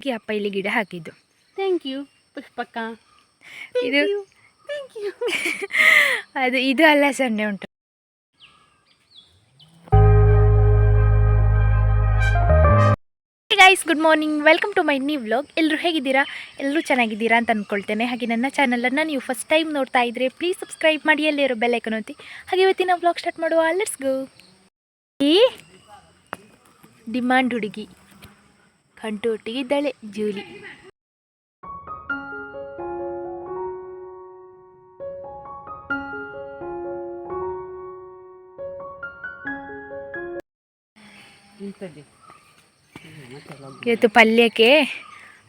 ಹಾಕಿ ಅಪ್ಪ ಇಲ್ಲಿ ಗಿಡ ಹಾಕಿದ್ದು. ಥ್ಯಾಂಕ್ ಯು ಪುಷ್ಪಕ್ಕ. ಇದು ಥ್ಯಾಂಕ್ ಯು ಅದು ಇದು ಅಲ್ಲ ಸಂಡೆ ಉಂಟು. Guys good morning welcome to my new vlog ಎಲ್ಲರೂ ಹೇಗಿದ್ದೀರಾ? ಎಲ್ಲರೂ ಚೆನ್ನಾಗಿದ್ದೀರಾ ಅಂತ ಅಂದ್ಕೊಳ್ತೇನೆ ಹಾಗೆ ನನ್ನ ಚಾನಲನ್ನು ನೀವು ಫಸ್ಟ್ ಟೈಮ್ ನೋಡ್ತಾ ಇದ್ದರೆ ಪ್ಲೀಸ್ ಸಬ್ಸ್ಕ್ರೈಬ್ ಮಾಡಿ ಅಲ್ಲೇ ಇರೋ ಬೆಲ್ಲೈಕನ್ ಒತ್ತಿ. ಹಾಗೆ ಇವತ್ತಿನ ವ್ಲಾಗ್ ಸ್ಟಾರ್ಟ್ ಮಾಡುವ. ಲೆಟ್ಸ್ ಗೋ ಈ ಡಿಮಾಂಡ್ ಹುಡುಗಿ. ಕಂಟು ಒಟ್ಟಿಗಿದ್ದಾಳೆ ಜೂಲಿ ಇವತ್ತು ಪಲ್ಯಕ್ಕೆ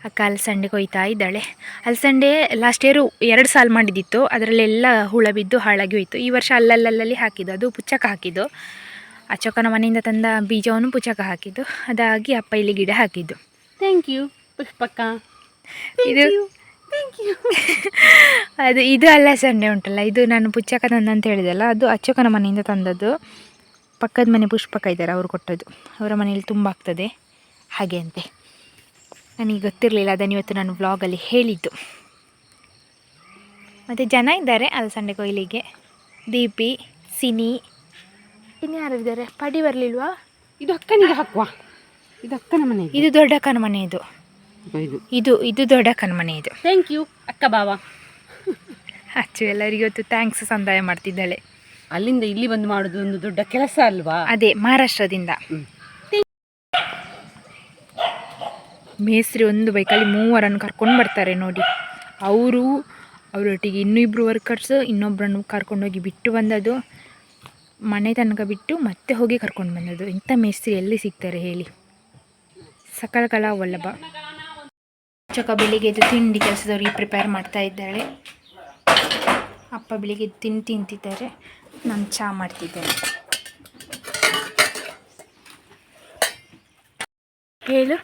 ಅಕ್ಕ ಅಲಸಂಡೆ ಕೊಯ್ತಾ ಇದ್ದಾಳೆ. ಅಲಸಂಡೆ ಲಾಸ್ಟ್ ಇಯರು ಎರಡು ಸಾಲು ಮಾಡಿದ್ದಿತ್ತು. ಅದರಲ್ಲೆಲ್ಲ ಹುಳ ಬಿದ್ದು ಹಾಳಾಗಿ ಹೋಯಿತು. ಈ ವರ್ಷ ಅಲ್ಲಲ್ಲಲ್ಲಿ ಹಾಕಿದ್ದು. ಅದು ಪುಚ್ಚಕ್ಕೆ ಹಾಕಿದ್ದು. ಅಚ್ಚಕ್ಕನ ಮನೆಯಿಂದ ತಂದ ಬೀಜವನ್ನು ಪುಚ್ಚಕ ಹಾಕಿದ್ದು ಅದಾಗಿ ಅಪ್ಪ ಇಲ್ಲಿ ಗಿಡ ಹಾಕಿದ್ದು. ಥ್ಯಾಂಕ್ ಯು ಪುಷ್ಪಕ್ಕ. ಇದು ಥ್ಯಾಂಕ್ ಯು ಅದು ಇದು ಅಲ್ಲ ಸಂಡೆ ಉಂಟಲ್ಲ ಇದು ನಾನು ಪುಚ್ಚಕ ತಂದ ಅಂತ ಹೇಳಿದೆಲ್ಲ ಅದು ಅಚ್ಚಕ್ಕನ ಮನೆಯಿಂದ ತಂದದ್ದು. ಪಕ್ಕದ ಮನೆ ಪುಷ್ಪಕ ಇದ್ದಾರೆ ಅವರು ಕೊಟ್ಟದ್ದು. ಅವರ ಮನೆಯಲ್ಲಿ ತುಂಬ ಆಗ್ತದೆ. ಹಾಗೆ ಅಂತೆ. ನನಗೆ ಗೊತ್ತಿರಲಿಲ್ಲ ಅದನ್ನು ಇವತ್ತು ನಾನು ವ್ಲಾಗಲ್ಲಿ ಹೇಳಿದ್ದು. ಮತ್ತು ಜನ ಇದ್ದಾರೆ ಅಲಸಂಡೆ ಕೊಯ್ಲಿಗೆ. ದೀಪಿ ಸಿನಿ ಇನ್ನು ಯಾರು ಇದ್ದಾರೆ? ಪಡಿ ಬರಲಿಲ್ವಾ? ಇದು ಅಕ್ಕನಿಗೆ ಹಾಕುವ. ಇದು ಅಕ್ಕನ ಮನೆ ಇದು. ದೊಡ್ಡಕ್ಕನ ಮನೆ ಇದು. ಇದು. ಇದು ದೊಡ್ಡ ಅಕ್ಕನ ಮನೆ ಇದು. ಥ್ಯಾಂಕ್ ಯು ಅಕ್ಕ ಬಾವ. ಅಚ್ಚು ಎಲ್ಲರಿಗೂ ಇವತ್ತು ಥ್ಯಾಂಕ್ಸ್ ಸಂದಾಯ ಮಾಡ್ತಿದ್ದಾಳೆ. ಅಲ್ಲಿಂದ ಇಲ್ಲಿ ಬಂದು ಮಾಡೋದು ಒಂದು ದೊಡ್ಡ ಕೆಲಸ ಅಲ್ವಾ? ಅದೇ ಮಹಾರಾಷ್ಟ್ರದಿಂದ. ಮೇಸ್ತ್ರಿ ಒಂದು ಬೈಕಲ್ಲಿ ಮೂವರನ್ನು ಕರ್ಕೊಂಡು ಬರ್ತಾರೆ ನೋಡಿ. ಅವರು ಅವರೊಟ್ಟಿಗೆ ಇನ್ನೂ ಇಬ್ಬರು ವರ್ಕರ್ಸ್ ಇನ್ನೊಬ್ಬರನ್ನು ಕರ್ಕೊಂಡೋಗಿ ಬಿಟ್ಟು ಬಂದದ್ದು. ಮನೆ ತನಕ ಬಿಟ್ಟು ಮತ್ತೆ ಹೋಗಿ ಕರ್ಕೊಂಡು ಬಂದದ್ದು. ಇಂಥ ಮೇಸ್ತ್ರಿ ಎಲ್ಲಿ ಸಿಗ್ತಾರೆ ಹೇಳಿ. ಸಕಲ ಕಲಾ ವಲ್ಲಭ. ಚಕ್ಕ ಬೆಳಿಗ್ಗೆ ಎದ್ದು ತಿಂಡಿ ಕೆಲಸದವ್ರಿಗೆ ಪ್ರಿಪೇರ್ ಮಾಡ್ತಾ ಇದ್ದಾಳೆ. ಅಪ್ಪ ಬೆಳಿಗ್ಗೆ ತಿಂಡಿ ತಿಂತಿದ್ದಾರೆ. ನಾನು ಚಹಾ ಮಾಡ್ತಿದ್ದೇನೆ. ಹೇಳು.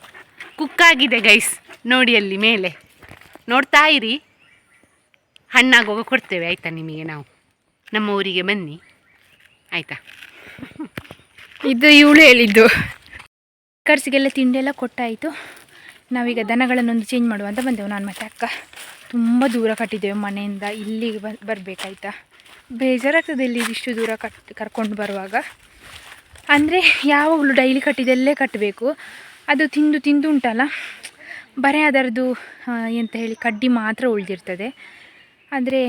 ಕುಕ್ ಆಗಿದೆ ಗೈಸ್ ನೋಡಿ ಅಲ್ಲಿ ಮೇಲೆ. ನೋಡ್ತಾ ಇರಿ. ಹಣ್ಣಾಗುವಾಗ ಕೊಡ್ತೇವೆ, ಆಯ್ತಾ ನಿಮಗೆ ನಾವು? ನಮ್ಮ ಊರಿಗೆ ಬನ್ನಿ. ಆಯ್ತಾ? ಇದು ಇವಳು ಹೇಳಿದ್ದು. ಕರ್ಸಿಗೆಲ್ಲ ತಿಂಡಿಯೆಲ್ಲ ಕೊಟ್ಟಾಯಿತು. ನಾವೀಗ ದನಗಳನ್ನೊಂದು ಚೇಂಜ್ ಮಾಡುವ ಅಂತ ಬಂದೆವು. ನಾನು ಮತ್ತೆ ಅಕ್ಕ. ತುಂಬ ದೂರ ಕಟ್ಟಿದ್ದೇವೆ ಮನೆಯಿಂದ. ಇಲ್ಲಿಗೆ ಬ, ಬರಬೇಕಾಯ್ತಾ? ಬೇಜಾರಾಗ್ತದೆ ಇಲ್ಲಿ ಇಷ್ಟು ದೂರ ಕಟ್, ಕರ್ಕೊಂಡು ಬರುವಾಗ. ಅಂದರೆ ಯಾವಾಗಲೂ ಡೈಲಿ ಕಟ್ಟಿದ್ದಲ್ಲೇ ಕಟ್ಟಬೇಕು. ಅದು ತಿಂದು ತಿಂದು ಉಂಟಲ್ಲ. ಬರೀ ಅದರದ್ದು ಎಂತ ಹೇಳಿ, ಕಡ್ಡಿ ಮಾತ್ರ ಉಳಿದಿರ್ತದೆ. ಅಂದರೆ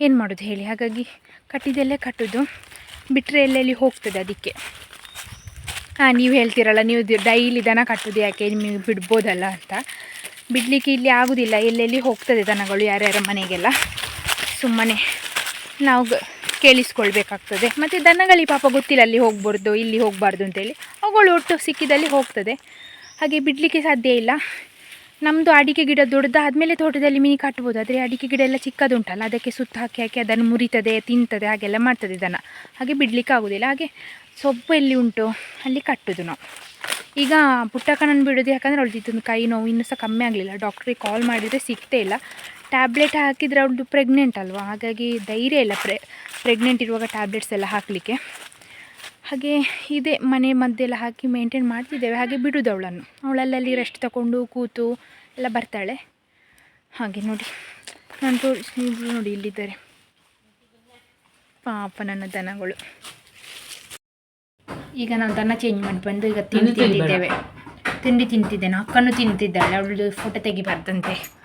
ಏನು ಮಾಡೋದು ಹೇಳಿ? ಹಾಗಾಗಿ ಕಟ್ಟಿದ್ದಲ್ಲೇ ಕಟ್ಟೋದು. ಬಿಟ್ಟರೆ ಎಲ್ಲೆಲ್ಲಿ ಹೋಗ್ತದೆ ಅದಕ್ಕೆ? ಹಾಂ, ನೀವು ಹೇಳ್ತೀರಲ್ಲ, ನೀವು ಡೈಲಿ ದನ ಕಟ್ಟೋದು ಯಾಕೆ? ನಿಮಗೆ ಬಿಡ್ಬೋದಲ್ಲ ಅಂತ. ಬಿಡಲಿಕ್ಕೆ ಇಲ್ಲಿ ಆಗೋದಿಲ್ಲ. ಎಲ್ಲೆಲ್ಲಿ ಹೋಗ್ತದೆ ದನಗಳು ಯಾರ್ಯಾರ ಮನೆಗೆಲ್ಲ? ಸುಮ್ಮನೆ ನಾವು ಕೇಳಿಸ್ಕೊಳ್ಬೇಕಾಗ್ತದೆ. ಮತ್ತು ದನಗಳಿಗೆ ಪಾಪ ಗೊತ್ತಿಲ್ಲ ಅಲ್ಲಿ ಹೋಗ್ಬಾರ್ದು, ಇಲ್ಲಿ ಹೋಗಬಾರ್ದು ಅಂತೇಳಿ. ಅವುಗಳು ಒಟ್ಟು ಸಿಕ್ಕಿದಲ್ಲಿ ಹೋಗ್ತದೆ. ಹಾಗೆ ಬಿಡಲಿಕ್ಕೆ ಸಾಧ್ಯ ಇಲ್ಲ. ನಮ್ಮದು ಅಡಿಕೆ ಗಿಡ ದೊಡ್ಡದಾದ್ಮೇಲೆ ತೋಟದಲ್ಲಿ ಮೀನು ಕಟ್ಬೋದು. ಆದರೆ ಅಡಿಕೆ ಗಿಡ ಎಲ್ಲ ಚಿಕ್ಕದುಂಟಲ್ಲ, ಅದಕ್ಕೆ ಸುತ್ತ ಹಾಕಿ ಹಾಕಿ ಅದನ್ನು ಮುರಿತದೆ, ತಿಂತದೆ, ಹಾಗೆಲ್ಲ ಮಾಡ್ತದೆ ದನ. ಹಾಗೆ ಬಿಡಲಿಕ್ಕೆ ಆಗೋದಿಲ್ಲ. ಹಾಗೆ ಸೊಪ್ಪು ಎಲ್ಲಿ ಉಂಟು, ಅಲ್ಲಿ ಕಟ್ಟೋದು ನಾವು. ಈಗ ಪುಟ್ಟಕ್ಕನನ್ನು ಬಿಡೋದು ಯಾಕಂದರೆ ಅವಳದಿದ್ದೊಂದು ಕೈ ನೋವು ಇನ್ನೂ ಸಹ ಕಮ್ಮಿ ಆಗಲಿಲ್ಲ. ಡಾಕ್ಟ್ರಿಗೆ ಕಾಲ್ ಮಾಡಿದರೆ ಸಿಗ್ತೇ ಇಲ್ಲ. ಟ್ಯಾಬ್ಲೆಟ್ ಹಾಕಿದರೆ ಅವಳದು ಪ್ರೆಗ್ನೆಂಟ್ ಅಲ್ವಾ? ಹಾಗಾಗಿ ಧೈರ್ಯ ಇಲ್ಲ. ಪ್ರೆ ಪ್ರೆಗ್ನೆಂಟ್ ಇರುವಾಗ ಟ್ಯಾಬ್ಲೆಟ್ಸ್ ಎಲ್ಲ ಹಾಕಲಿಕ್ಕೆ. ಹಾಗೆ ಇದೆ ಮನೆ ಮದ್ದೆಲ್ಲ ಹಾಕಿ ಮೇಂಟೈನ್ ಮಾಡ್ತಿದ್ದೇವೆ. ಹಾಗೆ ಬಿಡೋದು ಅವಳನ್ನು. ಅವಳಲ್ಲಲ್ಲಿ ರೆಸ್ಟ್ ತಗೊಂಡು ಕೂತು ಎಲ್ಲ ಬರ್ತಾಳೆ. ಹಾಗೆ ನೋಡಿ ನಾನು ತೋರಿಸಿ ನೀವು ನೋಡಿ ಇಲ್ಲಿದ್ದಾರೆ. ಪಾಪ ನನ್ನ ದನಗಳು. ಈಗ ನಾವು ದನ ಚೇಂಜ್ ಮಾಡಿ ಬಂದು ಈಗ ತಿಂಡಿ ತಿಂದಿದ್ದೇವೆ ತಿಂಡಿ ತಿಂತಿದ್ದೇನೆ. ಅಕ್ಕನೂ ತಿಂತಿದ್ದಾಳೆ. ಅವಳು ಫೋಟೋ ತೆಗಿಬಾರ್ದಂತೆ.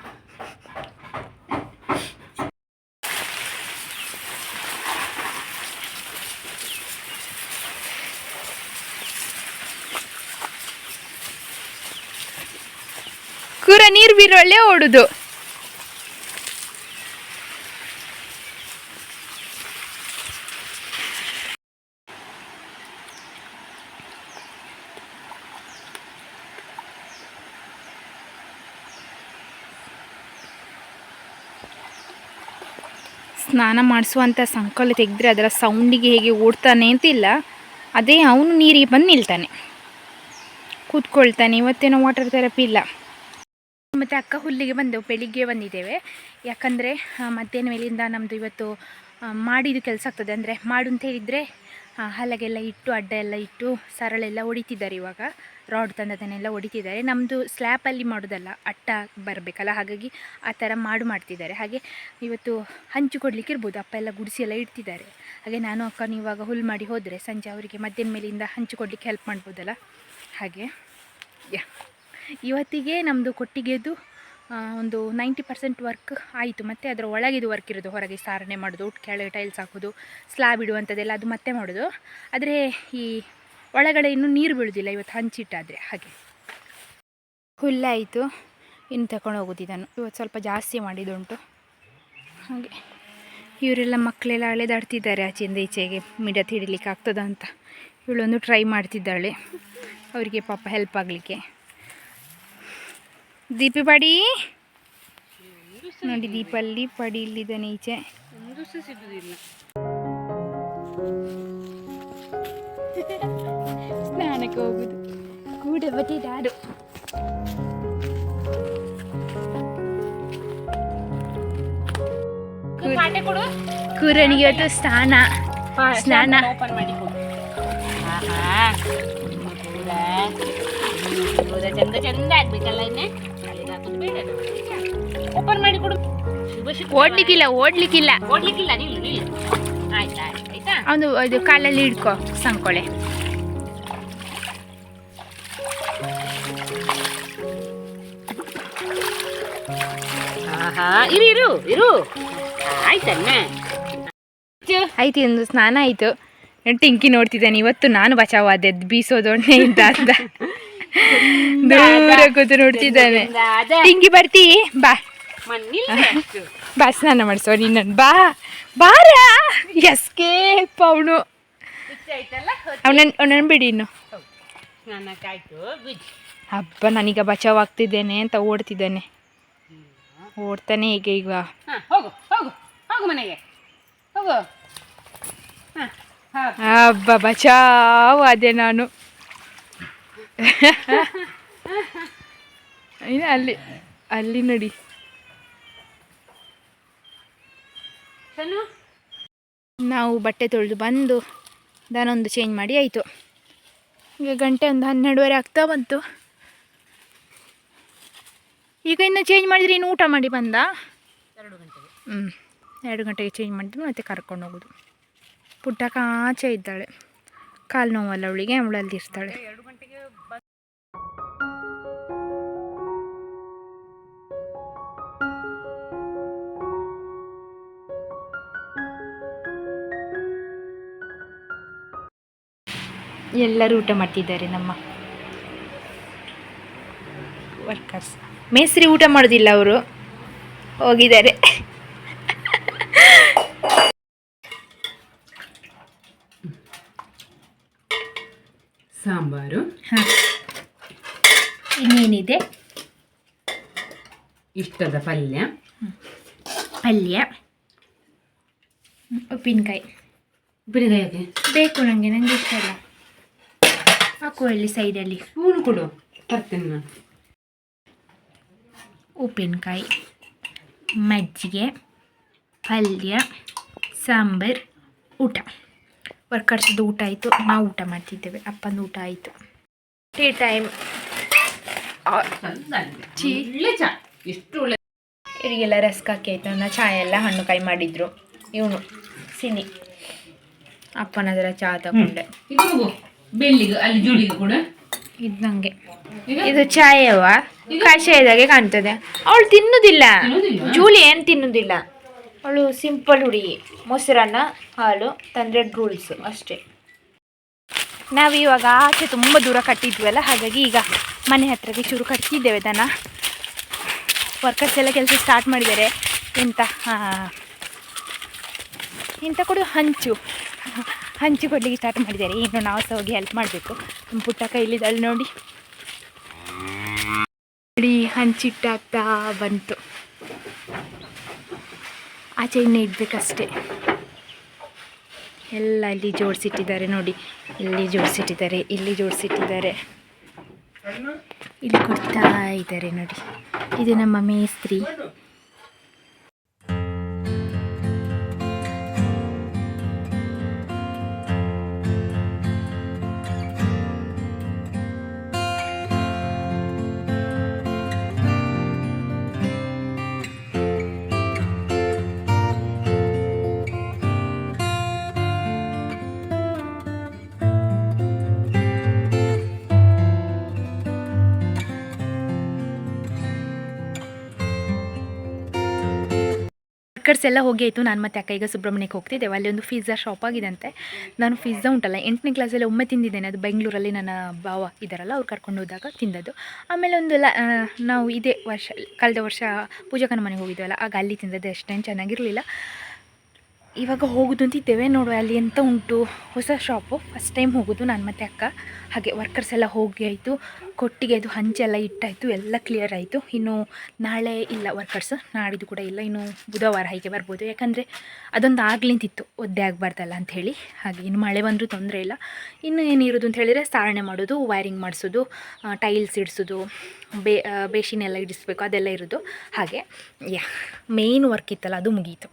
ನೀರು ಓಡುದು. ಸ್ನಾನ ಮಾಡಿಸುವಂಥ ಸಂಕಲ ತೆಗೆದ್ರೆ ಅದರ ಸೌಂಡಿಗೆ ಹೇಗೆ ಓಡ್ತಾನೆ ಅಂತಿಲ್ಲ, ಅದೇ ಅವನು ನೀರಿಗೆ ಬಂದು ನಿಲ್ತಾನೆ. ಕೂತ್ಕೊಳ್ತಾನೆ, ಇವತ್ತೇನೋ ವಾಟರ್ ಥೆರಪಿ ಇಲ್ಲ. ಮತ್ತು ಅಕ್ಕ ಹುಲ್ಲಿಗೆ ಬಂದೆವು ಬೆಳಿಗ್ಗೆ ಬಂದಿದ್ದೇವೆ. ಯಾಕಂದರೆ ಮಧ್ಯಾಹ್ನ ಮೇಲಿಂದ ನಮ್ಮದು ಇವತ್ತು ಮಾಡಿದ್ದು ಮಾಡಿದ ಕೆಲಸ ಆಗ್ತದೆ. ಅಂದರೆ ಮಾಡು ಅಂತ ಹೇಳಿದರೆ ಹಲಗೆಲ್ಲ ಇಟ್ಟು, ಅಡ್ಡ ಎಲ್ಲ ಇಟ್ಟು ಸರಳೆಲ್ಲ ಹೊಡಿತಿದ್ದಾರೆ ಇವಾಗ. ರಾಡ್ ತಂದದನ್ನೆಲ್ಲ ಹೊಡಿತಿದ್ದಾರೆ. ನಮ್ಮದು ಸ್ಲ್ಯಾಪಲ್ಲಿ ಮಾಡೋದಲ್ಲ, ಅಟ್ಟ ಬರಬೇಕಲ್ಲ. ಹಾಗಾಗಿ ಆ ಥರ ಮಾಡು ಮಾಡ್ತಿದ್ದಾರೆ. ಹಾಗೆ ಇವತ್ತು ಹಂಚು ಕೊಡಲಿಕ್ಕೆ ಇರ್ಬೋದು. ಅಪ್ಪ ಎಲ್ಲ ಗುಡಿಸಿ ಎಲ್ಲ ಇಡ್ತಿದ್ದಾರೆ. ಹಾಗೆ ನಾನು ಅಕ್ಕನ ಇವಾಗ ಹುಲ್ ಮಾಡಿ ಹೋದರೆ ಸಂಜೆ ಅವರಿಗೆ ಮಧ್ಯಾಹ್ನ ಮೇಲಿಂದ ಹಂಚು ಕೊಡಲಿಕ್ಕೆ ಹೆಲ್ಪ್ ಮಾಡ್ಬೋದಲ್ಲ? ಹಾಗೆ ಯಾ ಇವತ್ತಿಗೆ ನಮ್ಮದು ಕೊಟ್ಟಿಗೆದು ಒಂದು ನೈಂಟಿ ಪರ್ಸೆಂಟ್ ವರ್ಕ್ ಆಯಿತು. ಮತ್ತು ಅದರ ಒಳಗಿದು ವರ್ಕ್ ಇರೋದು. ಹೊರಗೆ ಸಾರಣೆ ಮಾಡೋದು ಕೆಳಗೆ ಟೈಲ್ಸ್ ಹಾಕೋದು ಸ್ಲ್ಯಾಬ್ ಇಡುವಂಥದ್ದೆಲ್ಲ ಅದು ಮತ್ತೆ ಮಾಡೋದು. ಆದರೆ ಈ ಒಳಗಡೆ ಇನ್ನೂ ನೀರು ಬೀಳೋದಿಲ್ಲ, ಇವತ್ತು ಹಂಚಿಟ್ಟಾದರೆ. ಹಾಗೆ. ಹುಲ್ಲಾಯಿತು ಇನ್ನು ತಗೊಂಡು ಹೋಗೋದು ಇದನ್ನು ಇವತ್ತು ಸ್ವಲ್ಪ ಜಾಸ್ತಿ ಮಾಡಿದ್ದುಂಟು ಹಾಗೆ. ಇವರೆಲ್ಲ ಮಕ್ಕಳೆಲ್ಲ ಅಳೆದಾಡ್ತಿದ್ದಾರೆ ಆಚೆಯಿಂದ ಈಚೆಗೆ. ಮಿಡ ತಿಡಿಲಿಕ್ಕೆ ಆಗ್ತದ ಅಂತ ಇವಳೊಂದು ಟ್ರೈ ಮಾಡ್ತಿದ್ದಾಳೆ. ಅವರಿಗೆ ಪಾಪ ಹೆಲ್ಪ್ ಆಗಲಿಕ್ಕೆ. ದೀಪಿ ಪಡಿ. ನೋಡಿ ದೀಪಲ್ಲಿ ಪಡಿ ಇಲ್ಲಿದ್ದಾನೆ ಈಚೆ ಸ್ನಾನಕ್ಕೆ ಹೋಗುದು. ಕೂಡ ಕೊಡು ಕೂರನಿಗೆ ಇವತ್ತು ಸ್ನಾನ. ಸ್ನಾನ. ಚಂದ ಚಂದ ಆಗ್ಬೇಕಲ್ಲ ಇನ್ನೇ. ಓಪನ್ ಮಾಡಿ ಕೊಡು. ಓಡ್ಲಿಕ್ಕಿಲ್ಲ ಓಡ್ಲಿಕ್ಕಿಲ್ಲ. ಓಡ್ಲಿಕ್ಕಿಲ್ಲ ನಿಲ್ಲು ನಿಲ್ಲು. ಆಯ್ತಾ ಒಂದು ಆಯ್ತಾ? ಅವನು ಇದು ಕಾಲಲ್ಲಿ ಹಿಡ್ಕೊ ಸಂಕೊಳೆ. ಇರು ಇರು ಇರು. ಆಯ್ತನ್ನ ಆಯ್ತು ಒಂದು ಸ್ನಾನ ಆಯಿತು. ಟಿಂಕಿ ನೋಡ್ತಿದ್ದಾನೆ. ಇವತ್ತು ನಾನು ಬಚಾವಾದೆ ಬೀಸೋದೊಣ್ಣೆ ಅಂತ ಅಂತ. ದೂರ ಕೂತು ನೋಡ್ತಿದ್ದಾನೆ. ತಿಂಗಿ ಬರ್ತಿ ಬಾ. ಬಾ ಸ್ನಾನ ಮಾಡಿಸೋ ನಿನ್ನ ಬಾ ಬಾರ ಎಸ್ಕೇಪ್ ಅವನು ಅವನನ್ ಅವನನ್ನು ಬಿಡಿ ಇನ್ನು. ಹಬ್ಬ ನಾನೀಗ ಬಚಾವ್ ಆಗ್ತಿದ್ದೇನೆ ಅಂತ ಓಡ್ತಿದ್ದಾನೆ. ಓಡ್ತಾನೆ ಈಗ ಈಗ. ಹಬ್ಬ ಬಚಾವ್ ಅದೇ ನಾನು. ಅಲ್ಲಿ ಅಲ್ಲಿ ನಡಿ. ನಾವು ಬಟ್ಟೆ ತೊಳೆದು ಬಂದು ದನೊಂದು ಚೇಂಜ್ ಮಾಡಿ ಆಯಿತು. ಈಗ ಗಂಟೆ ಒಂದು ಹನ್ನೆರಡುವರೆ ಆಗ್ತಾ ಬಂತು. ಈಗ ಇನ್ನು ಚೇಂಜ್ ಮಾಡಿದರೆ ಇನ್ನು ಊಟ ಮಾಡಿ ಬಂದ? ಎರಡು ಗಂಟೆಗೆ. ಹ್ಞೂ ಎರಡು ಗಂಟೆಗೆ ಚೇಂಜ್ ಮಾಡಿದ್ರು ಮತ್ತೆ ಕರ್ಕೊಂಡು ಹೋಗೋದು. ಪುಟ್ಟ ಕಾಚೆ ಇದ್ದಾಳೆ. ಕಾಲು ನೋವಲ್ಲ ಅವಳಿಗೆ ಅವಳಲ್ಲಿ ಇರ್ತಾಳೆ. ಎಲ್ಲರೂ ಊಟ ಮಾಡ್ತಿದ್ದಾರೆ ನಮ್ಮ ವರ್ಕರ್ಸ್ ಮೇಸ್ತ್ರಿ ಊಟ ಮಾಡೋದಿಲ್ಲ ಅವರು. ಹೋಗಿದ್ದಾರೆ. ಸಾಂಬಾರು. ಹಾಂ. ಇನ್ನೇನಿದೆ? ಇಷ್ಟದ ಪಲ್ಯ. ಪಲ್ಯ. ಉಪ್ಪಿನಕಾಯಿ. ಉಪ್ಪಿನಕಾಯಿ ಬೇಕು ನನಗೆ ನನಗೆ ಇಷ್ಟ ಇಲ್ಲ. ಹಾಕು ಇಲ್ಲಿ ಸೈಡಲ್ಲಿ ಸ್ಪೂನ್ ಕೊಡು ತರ್ತೇನೆ ನಾನು. ಉಪ್ಪಿನಕಾಯಿ ಮಜ್ಜಿಗೆ ಪಲ್ಯ ಸಾಂಬಾರು ಊಟ. ವರ್ಕರ್ಸ್ದು ಊಟ ಆಯಿತು ನಾವು ಊಟ ಮಾಡ್ತಿದ್ದೇವೆ. ಅಪ್ಪನ ಊಟ ಆಯಿತು. ಟೀ ಟೈಮ್ ಎಷ್ಟು ಒಳ್ಳೆ ಇವರಿಗೆಲ್ಲ ರಸ್ಕ್ ಹಾಕಿ ಆಯಿತು. ನನ್ನ ಚಹಾ ಎಲ್ಲ ಹಣ್ಣು ಕಾಯಿ ಮಾಡಿದ್ರು. ಇವನು ಸಿನಿ. ಅಪ್ಪನದರ ಚಹಾ ತಗೊಂಡೆ. ಬೆಳ್ಳಿಗೆ ಅಲ್ಲಿ ಜೋಡಿಗೆ ಕೂಡ? ಇದು ಚಾಯವ ಕಷಾಯದಾಗೆ ಕಾಣ್ತದೆ. ಅವಳು ತಿನ್ನುದಿಲ್ಲ? ಜೂಲಿ ಏನು ತಿನ್ನುದಿಲ್ಲ. ಅವಳು ಸಿಂಪಲ್ ಹುಡುಗಿ. ಮೊಸರನ್ನ ಹಾಲು ತಂದ್ರೆ ರೂಲ್ಸ್ ಅಷ್ಟೇ. ನಾವು ಇವಾಗ ಆಚೆ ತುಂಬ ದೂರ ಕಟ್ಟಿದ್ವಲ್ಲ ಹಾಗಾಗಿ ಈಗ ಮನೆ ಹತ್ರಕ್ಕೆ ಚೂರು ಕಟ್ಟಿದ್ದೇವೆ ದನ. ವರ್ಕರ್ಸ್ ಎಲ್ಲ ಕೆಲಸ ಸ್ಟಾರ್ಟ್ ಮಾಡಿದ್ದಾರೆ. ಎಂತ? ಹಾಂ ಎಂತ ಕೊಡು? ಹಂಚು. ಹಂಚು ಕೊಡಲಿಕ್ಕೆ ಸ್ಟಾರ್ಟ್ ಮಾಡಿದ್ದಾರೆ. ಇನ್ನು ನಾವು ಸಹ ಹೋಗಿ ಹೆಲ್ಪ್ ಮಾಡಬೇಕು. ನಮ್ಮ ಪುಟ್ಟ ಕೈಲಿದ್ದಾಳೆ ನೋಡಿ. ನೋಡಿ, ಹಂಚಿಟ್ಟಾಗ್ತಾ ಬಂತು. ಆಚೆ ಇನ್ನೇ ಇಡ್ಬೇಕಷ್ಟೇ. ಎಲ್ಲ ಇಲ್ಲಿ ಜೋಡಿಸಿಟ್ಟಿದ್ದಾರೆ ನೋಡಿ. ಇಲ್ಲಿ ಜೋಡಿಸಿಟ್ಟಿದ್ದಾರೆ ಇಲ್ಲಿ ಜೋಡಿಸಿಟ್ಟಿದ್ದಾರೆ. ಇಲ್ಲಿ ಕೊಡ್ತಾ ಇದ್ದಾರೆ ನೋಡಿ. ಇದು ನಮ್ಮ ಮೇಸ್ತ್ರಿ. ವರ್ಕರ್ಸ್ ಎಲ್ಲ ಹೋಗಿ ಆಯಿತು. ನಾನು ಮತ್ತೆ ಅಕ್ಕ ಈಗ ಸುಬ್ರಹ್ಮಣ್ಯಕ್ಕೆ ಹೋಗ್ತಿದ್ದೇವೆ. ಅಲ್ಲಿ ಒಂದು ಪಿಜ್ಜಾ ಶಾಪ್ ಆಗಿದಂತೆ. ನಾನು ಪಿಜ್ಜಾ ಉಂಟಲ್ಲ, ಎಂಟನೇ ಕ್ಲಾಸಲ್ಲಿ ಒಮ್ಮೆ ತಿಂದಿದ್ದೇನೆ. ಅದು ಬೆಂಗಳೂರಲ್ಲಿ ನನ್ನ ಭಾವ ಇದ್ದಾರಲ್ಲ, ಅವ್ರು ಕರ್ಕೊಂಡು ಹೋದಾಗ ತಿಂದದ್ದು. ಆಮೇಲೆ ಒಂದು ನಾವು ಇದೇ ವರ್ಷ, ಕಳೆದ ವರ್ಷ ಪೂಜಕನ ಮನೆಗೆ ಹೋಗಿದ್ದೆವಲ್ಲ ಆಗ ಅಲ್ಲಿ ತಿಂದದ್ದು ಅಷ್ಟೇನು ಚೆನ್ನಾಗಿರಲಿಲ್ಲ. ಇವಾಗ ಹೋಗೋದು ಅಂತಿದ್ದೇವೆ, ನೋಡುವ ಅಲ್ಲಿ ಎಂತ ಉಂಟು. ಹೊಸ ಶಾಪು ಫಸ್ಟ್ ಟೈಮ್ ಹೋಗೋದು ನಾನು ಮತ್ತೆ ಅಕ್ಕ. ಹಾಗೆ ವರ್ಕರ್ಸ್ ಎಲ್ಲ ಹೋಗಿ ಆಯಿತು, ಕೊಟ್ಟಿಗೆ ಅದು ಹಂಚೆಲ್ಲ ಇಟ್ಟಾಯಿತು, ಎಲ್ಲ ಕ್ಲಿಯರ್ ಆಯಿತು. ಇನ್ನು ನಾಳೆ ಇಲ್ಲ ವರ್ಕರ್ಸ್ ನಾಡಿದ್ದು ಕೂಡ ಇಲ್ಲ. ಇನ್ನು ಬುಧವಾರ ಹೀಗೆ ಬರ್ಬೋದು. ಯಾಕಂದರೆ ಅದೊಂದು ಆಗ್ಲಿಂತಿತ್ತು ಒದ್ದೆ ಆಗಬಾರ್ದಲ್ಲ ಅಂಥೇಳಿ ಹಾಗೆ ಇನ್ನು ಮಳೆ ಬಂದರೂ ತೊಂದರೆ ಇಲ್ಲ. ಇನ್ನು ಏನಿರೋದು ಅಂತ ಹೇಳಿದರೆ ಸಾರಣೆ ಮಾಡೋದು ವೈರಿಂಗ್ ಮಾಡಿಸೋದು ಟೈಲ್ಸ್ ಇಡಿಸೋದು, ಬೇ ಬೇಷಿನೆಲ್ಲ ಇಡಿಸ್ಬೇಕು ಅದೆಲ್ಲ ಇರೋದು. ಹಾಗೆ, ಯಾ ಮೇನ್ ವರ್ಕ್ ಇತ್ತಲ್ಲ, ಅದು ಮುಗೀತು.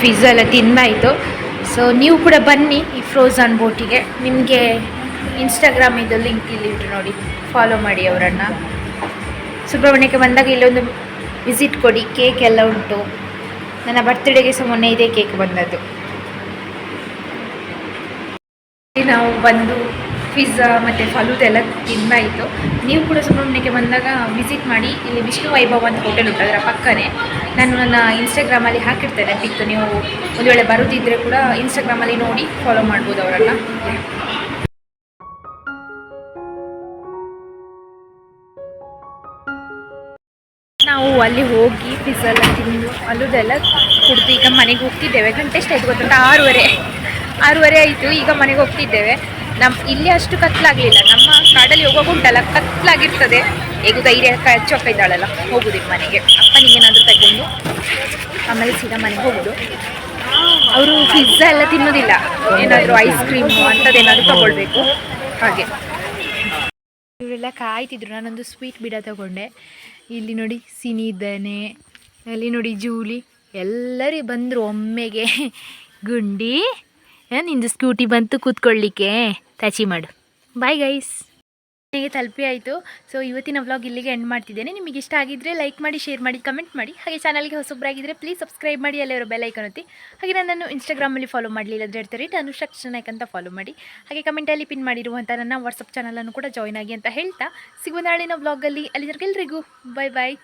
ಪಿಜ್ಜಾ ಎಲ್ಲ ತಿಂದಾಯಿತು ಸೊ ನೀವು ಕೂಡ ಬನ್ನಿ ಈ ಫ್ರೋಝನ್ ಬೋಟಿಗೆ ನಿಮಗೆ ಇನ್ಸ್ಟಾಗ್ರಾಮ್ ಇದು ಲಿಂಕ್ ಇಲ್ಲಿ ಉಂಟು ನೋಡಿ. ಫಾಲೋ ಮಾಡಿ ಅವರನ್ನು. ಸುಬ್ರಹ್ಮಣ್ಯಕ್ಕೆ ಬಂದಾಗ ಇಲ್ಲೊಂದು ವಿಸಿಟ್ ಕೊಡಿ. ಕೇಕ್ ಎಲ್ಲ ಉಂಟು. ನನ್ನ ಬರ್ತ್ಡೇಗೆ ಸಹ ಮೊನ್ನೆ ಇದೇ ಕೇಕ್ ಬಂದದ್ದು. ನಾವು ಬಂದು ಪಿಜ್ಜಾ ಮತ್ತು ಫಲೂದ ಎಲ್ಲ ತಿನ್ನಾಯಿತು ನೀವು ಕೂಡ ಸುಬ್ರಹ್ಮಣ್ಯಕ್ಕೆ ಬಂದಾಗ ವಿಸಿಟ್ ಮಾಡಿ, ಇಲ್ಲಿ ವಿಷ್ಣು ವೈಭವ್ ಅಂತ ಹೋಟೆಲ್ ಉಂಟು, ಅದರ ಪಕ್ಕನೇ. ನಾನು ನನ್ನ ಇನ್ಸ್ಟಾಗ್ರಾಮಲ್ಲಿ ಹಾಕಿರ್ತೇನೆ ಪಿಕ್ ನೀವು ಒಂದು ವೇಳೆ ಬರೋದಿದ್ದರೆ ಕೂಡ ಇನ್ಸ್ಟಾಗ್ರಾಮಲ್ಲಿ ನೋಡಿ ಫಾಲೋ ಮಾಡ್ಬೋದು ಅವರನ್ನ. ನಾವು ಅಲ್ಲಿ ಹೋಗಿ ಪಿಜ್ಜಾ ಎಲ್ಲ ತಿಂದು ಅಲ್ಲದೆಲ್ಲ ಕುಡಿದು ಈಗ ಮನೆಗೆ ಹೋಗ್ತಿದ್ದೇವೆ. ಗಂಟೆ ಎಷ್ಟಾಯ್ತು ಗೊತ್ತುಂಟ ಆರೂವರೆ. ಆರೂವರೆ ಆಯಿತು, ಈಗ ಮನೆಗೆ ಹೋಗ್ತಿದ್ದೇವೆ. ನಮ್ಮ ಇಲ್ಲಿ ಅಷ್ಟು ಕತ್ಲಾಗಲಿಲ್ಲ. ನಮ್ಮ ಕಾಡಲ್ಲಿ ಹೋಗೋ ಉಂಟಲ್ಲ, ಕತ್ಲಾಗಿರ್ತದೆ. ಹೇಗೂ ಧೈರ್ಯ ಚೊಕ್ಕ ಇದ್ದಾಳಲ್ಲ, ಹೋಗುದು ಮನೆಗೆ. ಅಪ್ಪನಿಗೆ ಏನಾದರೂ ತಗೊಂಡು, ಆಮೇಲೆ ಸೀದಾ ಮನೆಗೆ ಹೋಗೋದು. ಅವರು ಪಿಜ್ಜಾ ಎಲ್ಲ ತಿನ್ನೋದಿಲ್ಲ. ಏನಾದರೂ ಐಸ್ ಕ್ರೀಮು ಅಂಥದ್ದೇನಾದರೂ ತಗೊಳ್ಬೇಕು. ಹಾಗೆ. ಇವರೆಲ್ಲ ಕಾಯ್ತಿದ್ರು. ನಾನೊಂದು ಸ್ವೀಟ್ ಬಿಡ ತಗೊಂಡೆ. ಇಲ್ಲಿ ನೋಡಿ ಸಿನಿ ಇದ್ದಾನೆ ಅಲ್ಲಿ ನೋಡಿ ಜೂಲಿ. ಎಲ್ಲರೂ ಬಂದರು ಒಮ್ಮೆಗೆ. ಗುಂಡಿ. ನಿಂದು ಸ್ಕೂಟಿ ಬಂತು ಕೂತ್ಕೊಳ್ಳಿಕ್ಕೆ. ತಚಿ ಮಾಡು. ಬಾಯ್ ಗೈಸ್ ನನಗೆ ತಲುಪಿ ಆಯಿತು. ಸೊ ಇವತ್ತಿನ ವ್ಲಾಗ್ ಇಲ್ಲಿಗೆ ಎಂಡ್ ಮಾಡ್ತಿದ್ದೇನೆ. ನಿಮಗೆ ಇಷ್ಟ ಆಗಿದ್ದರೆ ಲೈಕ್ ಮಾಡಿ ಶೇರ್ ಮಾಡಿ ಕಮೆಂಟ್ ಮಾಡಿ. ಹಾಗೆ ಚಾನಲ್ಗೆ ಹೊಸೊಬ್ಬರಾಗಿದ್ದರೆ ಪ್ಲೀಸ್ ಸಬ್ಸ್ಕ್ರೈಬ್ ಮಾಡಿ ಅಲ್ಲಿರೋ ಬೆಲ್ ಐಕನ್ ಒತ್ತಿ. ಹಾಗೆ ನನ್ನನ್ನು ಇನ್ಸ್ಟಾಗ್ರಾಮಲ್ಲಿ ಫಾಲೋ ಮಾಡಲಿಲ್ಲ ಅಂದರೆ ಹೇಳ್ತಾರೆ. ಅನುಷಕ್ ನಾಯಕ್ ಅಂತ ಫಾಲೋ ಮಾಡಿ. ಹಾಗೆ ಕಮೆಂಟಲ್ಲಿ ಪಿನ್ ಮಾಡಿರುವಂಥ ನನ್ನ ವಾಟ್ಸಪ್ ಚಾನಲನ್ನು ಕೂಡ ಜಾಯ್ನ್ ಆಗಿ ಅಂತ ಹೇಳ್ತಾ. ಸಿಗುವ ನಾಳಿನ ವ್ಲಾಗಲ್ಲಿ ಅಲ್ಲಿವರೆಗೆಲ್ರಿಗೂ ಬಾಯ್ ಬಾಯ್